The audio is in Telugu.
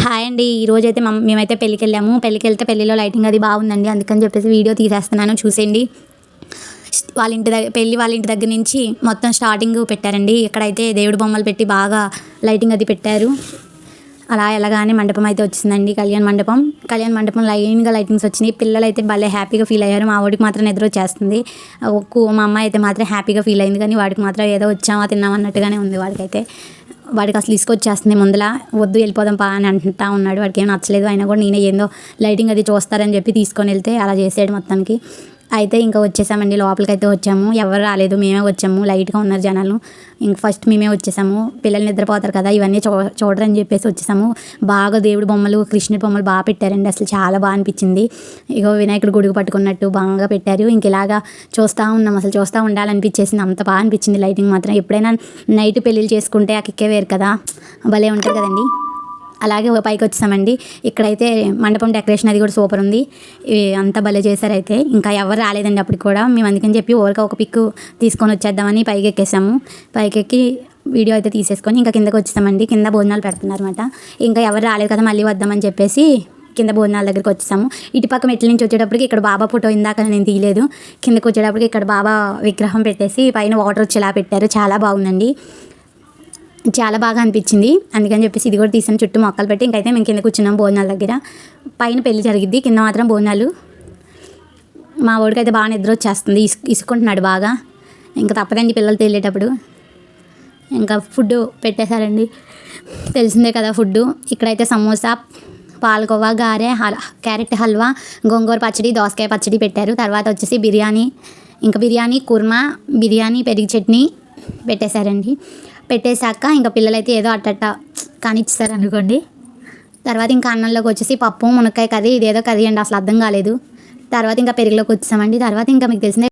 హాయ్ అండి ఈరోజు అయితే మేమైతే పెళ్ళికి వెళ్ళాము పెళ్ళికి వెళ్తే పెళ్ళిలో లైటింగ్ అది బాగుందండి. అందుకని చెప్పేసి వీడియో తీసేస్తున్నాను చూసేయండి. వాళ్ళ ఇంటి దగ్గర పెళ్ళి వాళ్ళ ఇంటి దగ్గర నుంచి మొత్తం స్టార్టింగ్ పెట్టారండి. ఇక్కడైతే దేవుడి బొమ్మలు పెట్టి బాగా లైటింగ్ అది పెట్టారు. అలా ఎలాగానే మండపం అయితే వచ్చిందండి కళ్యాణ మండపం. కళ్యాణ మండపం లైన్గా లైటింగ్స్ వచ్చినాయి. పిల్లలు అయితే భలే హ్యాపీగా ఫీల్ అయ్యారు. మా వాడికి మాత్రం నిద్ర వచ్చేస్తుంది. మా అమ్మాయి అయితే మాత్రం హ్యాపీగా ఫీల్ అయింది. కానీ వాడికి మాత్రం ఏదో వచ్చామా తిన్నామన్నట్టుగానే ఉంది వాడికైతే. వాడికి అసలు తీసుకొచ్చేస్తుంది ముందల వద్దు వెళ్ళిపోదాం పా అని అంటా ఉన్నాడు. వాడికి ఏం నచ్చలేదు. అయినా కూడా నేనే ఏందో లైటింగ్ అది చూస్తారని చెప్పి తీసుకొని వెళ్తే అలా చేసాడు మొత్తానికి. అయితే ఇంకా వచ్చేసామండి. లోపలికి అయితే వచ్చాము. ఎవరు రాలేదు. మేమే వచ్చాము. లైట్గా ఉన్నారు జనాలు. ఇంక ఫస్ట్ మేమే వచ్చేసాము. పిల్లలు నిద్రపోతారు కదా ఇవన్నీ చూ చూడరని చెప్పేసి వచ్చేసాము. బాగా దేవుడి బొమ్మలు కృష్ణుడి బొమ్మలు బాగా పెట్టారండి. అసలు చాలా బాగా అనిపించింది. ఇగో వినాయకుడు గుడికి పట్టుకున్నట్టు బాగా పెట్టారు. ఇంక ఇలాగా చూస్తూ ఉన్నాం. అసలు చూస్తూ ఉండాలనిపించేసింది. అంత బాగా అనిపించింది లైటింగ్ మాత్రం. ఎప్పుడైనా నైట్ పెళ్ళిళ్ళు చేసుకుంటే ఆ కిక్కే వేరు కదా. భలే ఉంటుంది కదండి. అలాగే పైకి వచ్చామండి ఇక్కడైతే మండపం డెకరేషన్ అది కూడా సూపర్ ఉంది. అంతా భలే చేశారైతే ఇంకా ఎవరు రాలేదండి అప్పటికి కూడా. మేము అందుకని చెప్పి ఊరిక ఒక పిక్ తీసుకొని వచ్చేద్దామని పైకి ఎక్కేసాము. పైకి ఎక్కి వీడియో అయితే తీసేసుకొని ఇంకా కిందకి వచ్చేసామండి. కింద భోజనాలు పెడుతున్నారు అనమాట ఇంకా ఎవరు రాలేదు కదా మళ్ళీ వద్దామని చెప్పేసి కింద భోజనాల దగ్గరికి వచ్చేసాము. ఇటు పక్క మెట్ల నుంచి వచ్చేటప్పటికి ఇక్కడ బాబా ఫోటో ఇందాక నేను తీయలేదు. కిందకి వచ్చేటప్పటికి ఇక్కడ బాబా విగ్రహం పెట్టేసి పైన వాటర్ వచ్చేలా పెట్టారు. చాలా బాగుందండి. చాలా బాగా అనిపించింది. అందుకని చెప్పేసి ఇది కూడా తీసాను. చుట్టూ మొక్కలు పెట్టి ఇంకైతే మేము కింద కూర్చున్నాం భోజనాల దగ్గర. పైన పెళ్ళి జరిగిద్ది. కింద మాత్రం భోజనాలు మా వాడికి అయితే బాగా నిద్ర వచ్చేస్తుంది. ఇసు ఇసుకుంటున్నాడు బాగా. ఇంకా తప్పదండి పిల్లలు తెలియటప్పుడు ఇంకా ఫుడ్ పెట్టేశారండి. తెలిసిందే కదా ఫుడ్ ఇక్కడైతే సమోసా పాలకోవా గారె హల్ క్యారెట్ హల్వా గోంగూర పచ్చడి దోసకాయ పచ్చడి పెట్టారు. తర్వాత వచ్చేసి బిర్యానీ. ఇంకా బిర్యానీ కుర్మా బిర్యానీ పెరుగు చట్నీ పెట్టేశారండి. పెట్టేశాక ఇంకా పిల్లలైతే ఏదో అట్టట్ట కానిచ్చారు అనుకోండి తర్వాత ఇంకా అన్నంలోకి వచ్చేసి పప్పు మునక్కాయ కర్రీ ఇదేదో కర్రీ అండి అసలు అర్థం కాలేదు. తర్వాత ఇంకా పెరుగులోకి వచ్చామండి తర్వాత ఇంకా మీకు తెలిసిందే